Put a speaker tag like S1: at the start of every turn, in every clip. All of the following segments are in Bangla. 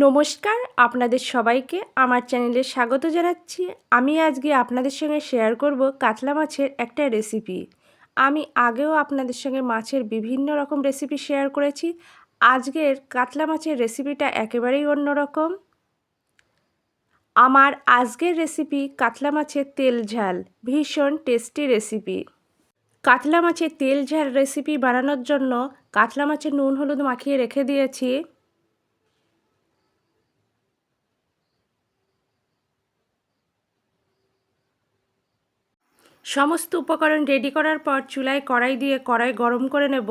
S1: নমস্কার, আপনাদের সবাইকে আমার চ্যানেলে স্বাগত জানাচ্ছি। আমি আজকে আপনাদের সঙ্গে শেয়ার করব কাতলা মাছের একটা রেসিপি আমি আগেও আপনাদের সঙ্গে মাছের বিভিন্ন রকম রেসিপি শেয়ার করেছি। আজকের কাতলা মাছের রেসিপিটা একেবারেই অন্যরকম। আমার আজকের রেসিপি কাতলা মাছের তেল ঝাল, ভীষণ টেস্টি রেসিপি কাতলা মাছের তেল ঝাল রেসিপি বানানোর জন্য কাতলা মাছের নুন, হলুদ মাখিয়ে রেখে দিয়েছি। সমস্ত উপকরণ রেডি করার পর চুলায় কড়াই দিয়ে কড়াই গরম করে নেব।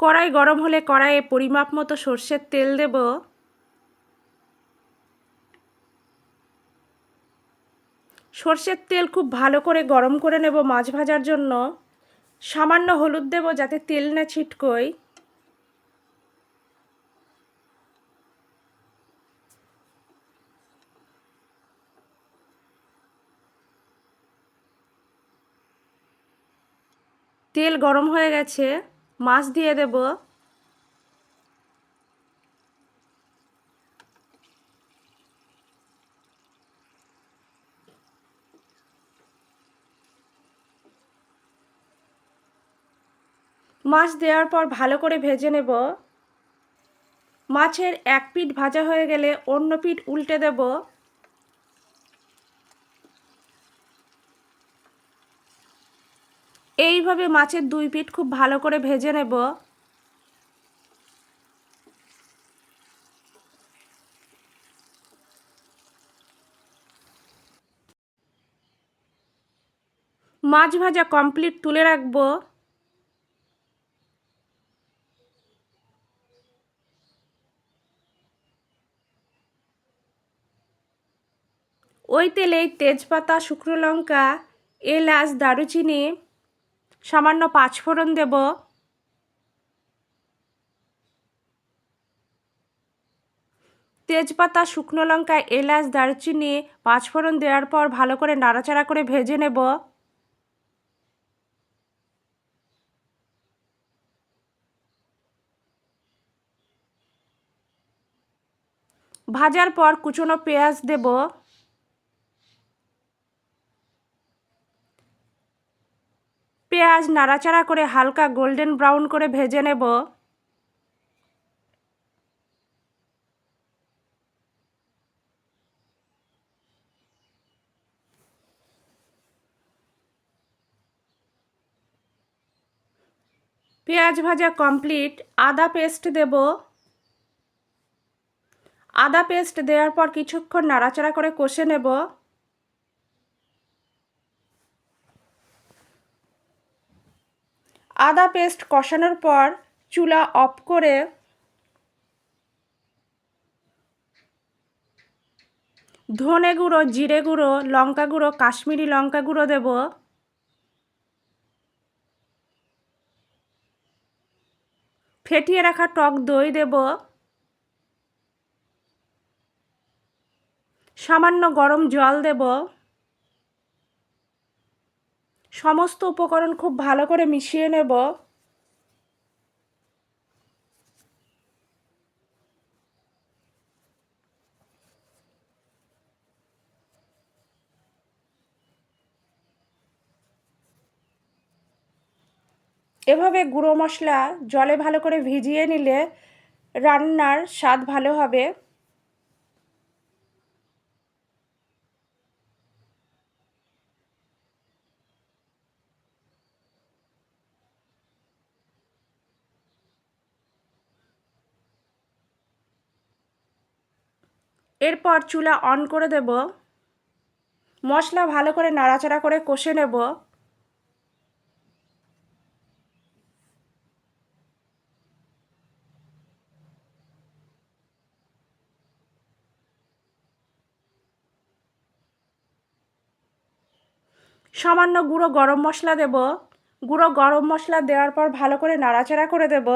S1: কড়াই গরম হলে কড়াইয়ে পরিমাপ মতো সর্ষের তেল দেব। সর্ষের তেল খুব ভালো করে গরম করে নেব মাছ ভাজার জন্য। সামান্য হলুদ দেব যাতে তেল না ছিটকোয়। তেল গরম হয়ে গেছে, মাছ দিয়ে দেব। মাছ দেওয়ার পর ভালো করে ভেজে নেব। মাছের এক পিঠ ভাজা হয়ে গেলে অন্য পিঠ উল্টে দেবো। এইভাবে মাছের দুই পিঠ খুব ভালো করে ভেজে নেব। মাছ ভাজা কমপ্লিট তুলে রাখব। ওই তেলেই তেজপাতা, শুকনো লঙ্কা, এলাচ, দারুচিনি সামান্য পাঁচফোড়ন দেব। তেজপাতা, শুকনো লঙ্কা, এলাচ, দারচিনি পাঁচফোড়ন দেওয়ার পর ভালো করে নাড়াচাড়া করে ভেজে নেব। ভাজার পর কুচনো পেঁয়াজ দেব। পেঁয়াজ নাড়াচাড়া করে হালকা গোল্ডেন ব্রাউন করে ভেজে নেব। পেঁয়াজ ভাজা কমপ্লিট, আদা পেস্ট দেব। আদা পেস্ট দেওয়ার পর কিছুক্ষণ নাড়াচাড়া করে কষে নেব। আদা পেস্ট কষানোর পর চুলা অফ করে ধনে গুঁড়ো, জিরে গুঁড়ো, লঙ্কা গুঁড়ো, কাশ্মীরি লঙ্কা গুঁড়ো দেব। ফেটিয়ে রাখা টক দই দেব। সামান্য গরম জল দেব। সমস্ত উপকরণ খুব ভালো করে মিশিয়ে নেব। এভাবে গুঁড়ো মশলা জলে ভালো করে ভিজিয়ে নিলে রান্নার স্বাদ ভালো হবে। এরপর চুলা অন করে দেব। মশলা ভালো করে নাড়াচাড়া করে কষে নেব। সামান্য গুঁড়ো গরম মশলা দেব। গুঁড়ো গরম মশলা দেওয়ার পর ভালো করে নাড়াচাড়া করে দেব।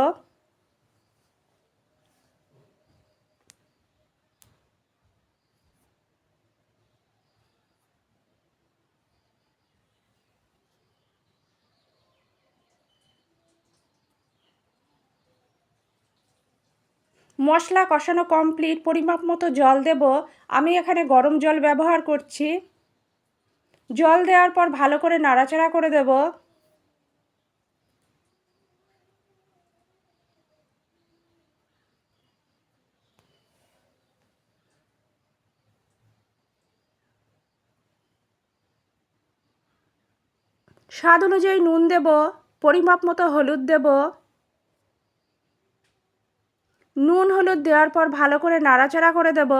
S1: মশলা কষানো কমপ্লিট পরিমাপ মতো জল দেব। আমি এখানে গরম জল ব্যবহার করছি। জল দেওয়ার পর ভালো করে নাড়াচাড়া করে দেব। স্বাদ অনুযায়ী নুন দেব, পরিমাপ মতো হলুদ দেব। নুন, হলুদ দেওয়ার পর ভালো করে নাড়াচাড়া করে দেব।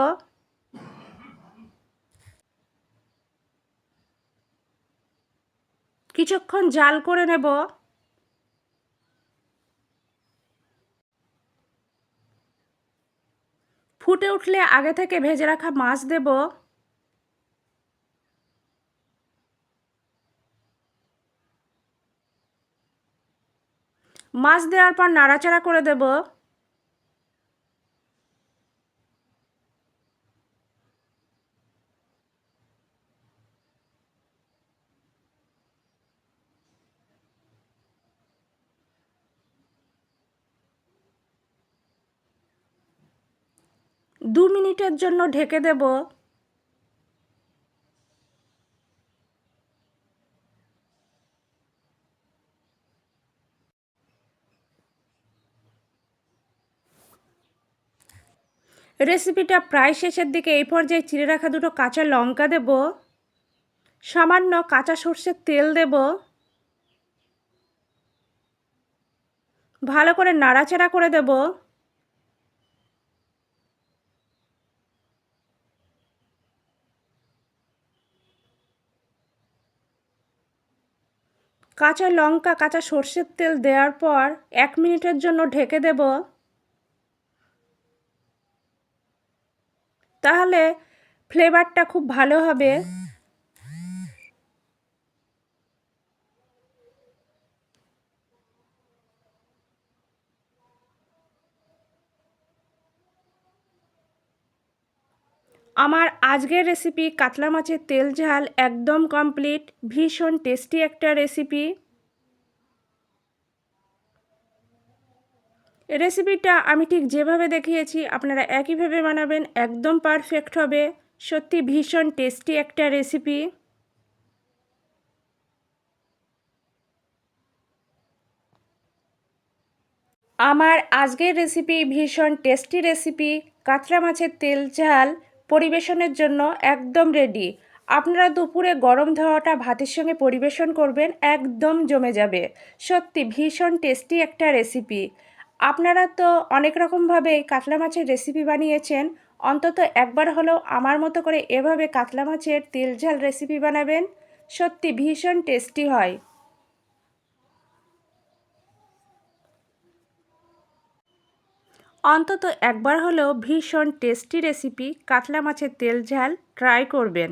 S1: কিছুক্ষণ জাল করে নেব। ফুটে উঠলে আগে থেকে ভেজে রাখা মাছ দেব। মাছ দেওয়ার পর নাড়াচাড়া করে দেব। দু মিনিটের জন্য ঢেকে দেব। রেসিপিটা প্রায় শেষের দিকে, এই পর্যায়ে চিড়ে রাখা দুটো কাঁচা লঙ্কা দেব। সামান্য কাঁচা সর্ষের তেল দেব। ভালো করে নাড়াচাড়া করে দেব। কাঁচা লঙ্কা, কাঁচা সর্ষের তেল দেওয়ার পর এক মিনিটের জন্য ঢেকে দেব। তাহলে ফ্লেভারটা খুব ভালো হবে। আমার আজকের রেসিপি কাতলা মাছের তেল ঝাল একদম কমপ্লিট ভীষণ টেস্টি একটা রেসিপি রেসিপিটা আমি ঠিক যেভাবে দেখিয়েছি, আপনারা একইভাবে বানাবেন, একদম পারফেক্ট হবে, সত্যি ভীষণ টেস্টি একটা রেসিপি আমার আজকের রেসিপি ভীষণ টেস্টি রেসিপি কাতলা মাছের তেল ঝাল পরিবেশনের জন্য একদম রেডি আপনারা দুপুরে গরম ধোয়াটা ভাতের সঙ্গে পরিবেশন করবেন, একদম জমে যাবে। সত্যি ভীষণ টেস্টি একটা রেসিপি আপনারা তো অনেক রকমভাবে কাতলা মাছের রেসিপি বানিয়েছেন, অন্তত একবার হলেও আমার মতো করে এভাবে কাতলা মাছের তেল ঝাল রেসিপি বানাবেন, সত্যি ভীষণ টেস্টি হয়। অন্তত একবার হলেও ভীষণ টেস্টি রেসিপি কাতলা মাছের তেল ঝাল ট্রাই করবেন।